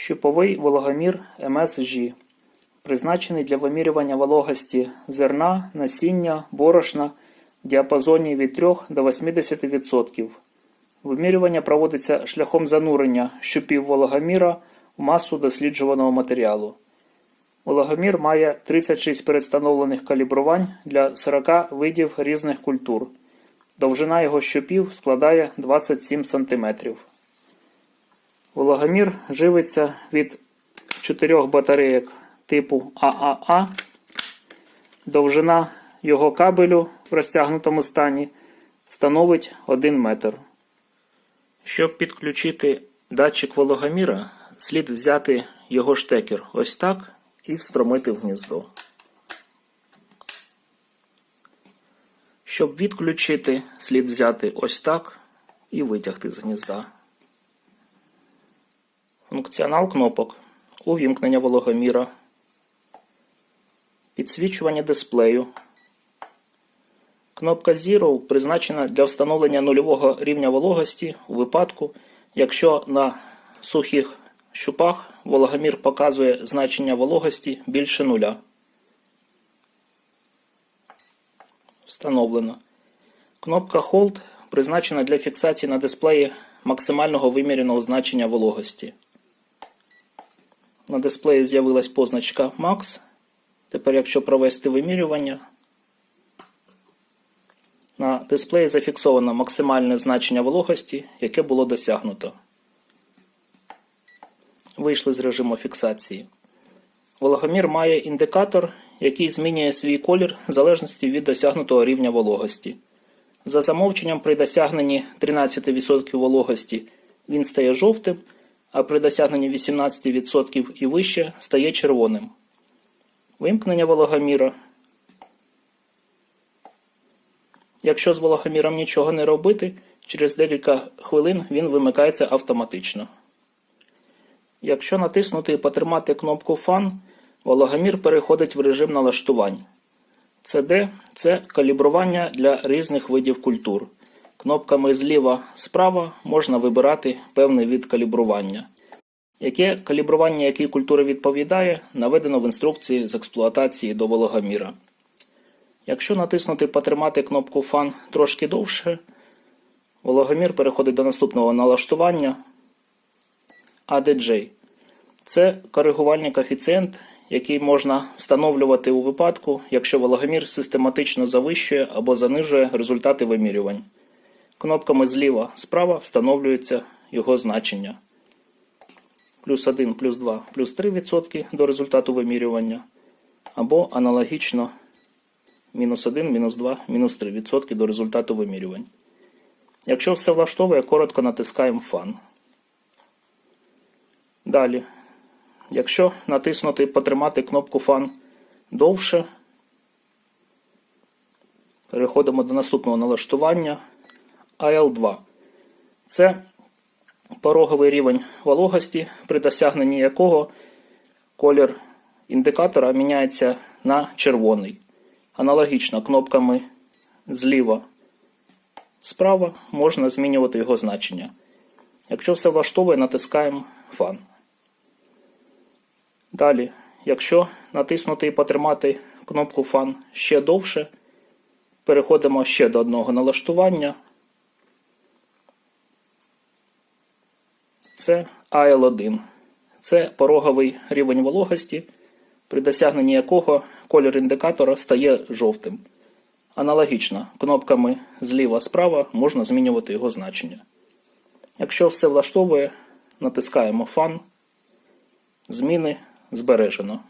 Щуповий вологомір MSG, призначений для вимірювання вологості зерна, насіння, борошна в діапазоні від 3 до 80%. Вимірювання проводиться шляхом занурення щупів вологоміра в масу досліджуваного матеріалу. Вологомір має 36 передстановлених калібрувань для 40 видів різних культур. Довжина його щупів складає 27 см. Вологомір живиться від 4 батарейок типу ААА. Довжина його кабелю в розтягнутому стані становить 1 метр. Щоб підключити датчик вологоміра, слід взяти його штекер ось так і встромити в гніздо. Щоб відключити, слід взяти ось так і витягти з гнізда. Функціонал кнопок. Увімкнення вологоміра. Підсвічування дисплею. Кнопка Zero призначена для встановлення нульового рівня вологості у випадку, якщо на сухих щупах вологомір показує значення вологості більше нуля. Встановлено. Кнопка Hold призначена для фіксації на дисплеї максимального виміреного значення вологості. На дисплеї з'явилась позначка Max. Тепер, якщо провести вимірювання, на дисплеї зафіксовано максимальне значення вологості, яке було досягнуто. Вийшли з режиму фіксації. Вологомір має індикатор, який змінює свій колір в залежності від досягнутого рівня вологості. За замовченням, при досягненні 13% вологості він стає жовтим, а при досягненні 18% і вище стає червоним. Вимкнення вологоміра. Якщо з вологоміром нічого не робити, через декілька хвилин він вимикається автоматично. Якщо натиснути і потримати кнопку Fan, вологомір переходить в режим налаштувань. CD – це калібрування для різних видів культур. Кнопками зліва справа можна вибирати певний від калібрування. Яке калібрування якій культури відповідає, наведено в інструкції з експлуатації до вологоміра. Якщо натиснути потримати кнопку Fan трошки довше, вологомір переходить до наступного налаштування ADJ. Це коригувальний коефіцієнт, який можна встановлювати у випадку, якщо вологомір систематично завищує або занижує результати вимірювань. Кнопками зліва справа встановлюється його значення. Плюс 1, плюс 2, плюс 3% до результату вимірювання. Або аналогічно мінус 1, мінус 2, мінус 3% до результату вимірювань. Якщо все влаштовує, коротко натискаємо Fan. Далі. Якщо натиснути потримати кнопку Fan довше, переходимо до наступного налаштування AL2. Це пороговий рівень вологості, при досягненні якого колір індикатора міняється на червоний. Аналогічно кнопками зліва справа можна змінювати його значення. Якщо все влаштовує, натискаємо Fan. Далі, якщо натиснути і потримати кнопку Fan ще довше, переходимо ще до одного налаштування. Це AL1. Це пороговий рівень вологості, при досягненні якого колір індикатора стає жовтим. Аналогічно, кнопками зліва справа можна змінювати його значення. Якщо все влаштовує, натискаємо Fan. Зміни збережено.